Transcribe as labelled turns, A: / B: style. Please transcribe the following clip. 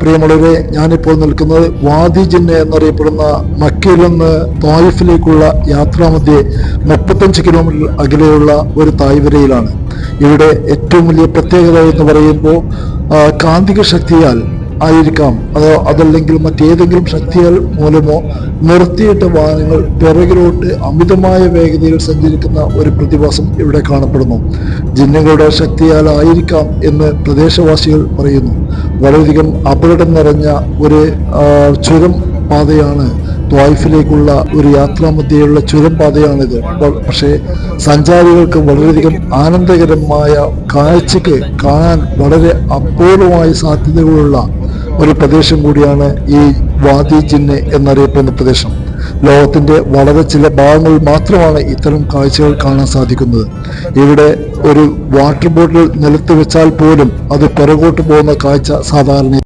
A: പ്രിയമുള്ളവരെ ഞാനിപ്പോൾ നിൽക്കുന്നത് വാദി ജിന്ന എന്നറിയപ്പെടുന്ന മക്കയിൽ നിന്ന് തായിഫിലേക്കുള്ള യാത്രാമധ്യേ മുപ്പത്തഞ്ച് കിലോമീറ്റർ അകലെയുള്ള ഒരു തായ്വരയിലാണ്. ഇവിടെ ഏറ്റവും വലിയ പ്രത്യേകത എന്ന് പറയുമ്പോൾ കാന്തിക ശക്തിയാൽ ആയിരിക്കാം. അതോ അതല്ലെങ്കിൽ മറ്റേതെങ്കിലും ശക്തികൾ മൂലമോ നിർത്തിയിട്ട വാഹനങ്ങൾ പിറകിലോട്ട് അമിതമായ വേഗതയിൽ സഞ്ചരിക്കുന്ന ഒരു പ്രതിഭാസം ഇവിടെ കാണപ്പെടുന്നു. ജിന്നുകളുടെ ശക്തിയാൽ ആയിരിക്കാം എന്ന് പ്രദേശവാസികൾ പറയുന്നു. വളരെയധികം അപകടം നിറഞ്ഞ ഒരു ചുരം പാതയാണ് ത്വായിഫിലേക്കുള്ള ഒരു യാത്രാമധ്യയുള്ള ചുരം പാതയാണിത്. പക്ഷേ സഞ്ചാരികൾക്ക് വളരെയധികം ആനന്ദകരമായ കാഴ്ചയ്ക്ക് കാണാൻ വളരെ അപൂർവമായ സാധ്യതകളുള്ള ഒരു പ്രദേശം കൂടിയാണ് ഈ വാദി ജിന്ന് എന്നറിയപ്പെടുന്ന പ്രദേശം. ലോകത്തിന്റെ വളരെ ചില ഭാഗങ്ങൾ മാത്രമാണ് ഇത്തരം കാഴ്ചകൾ കാണാൻ സാധിക്കുന്നത്. ഇവിടെ ഒരു വാട്ടർ ബോട്ടിൽ നിലത്ത് വെച്ചാൽ പോലും അത് പിറകോട്ട് പോകുന്ന കാഴ്ച സാധാരണ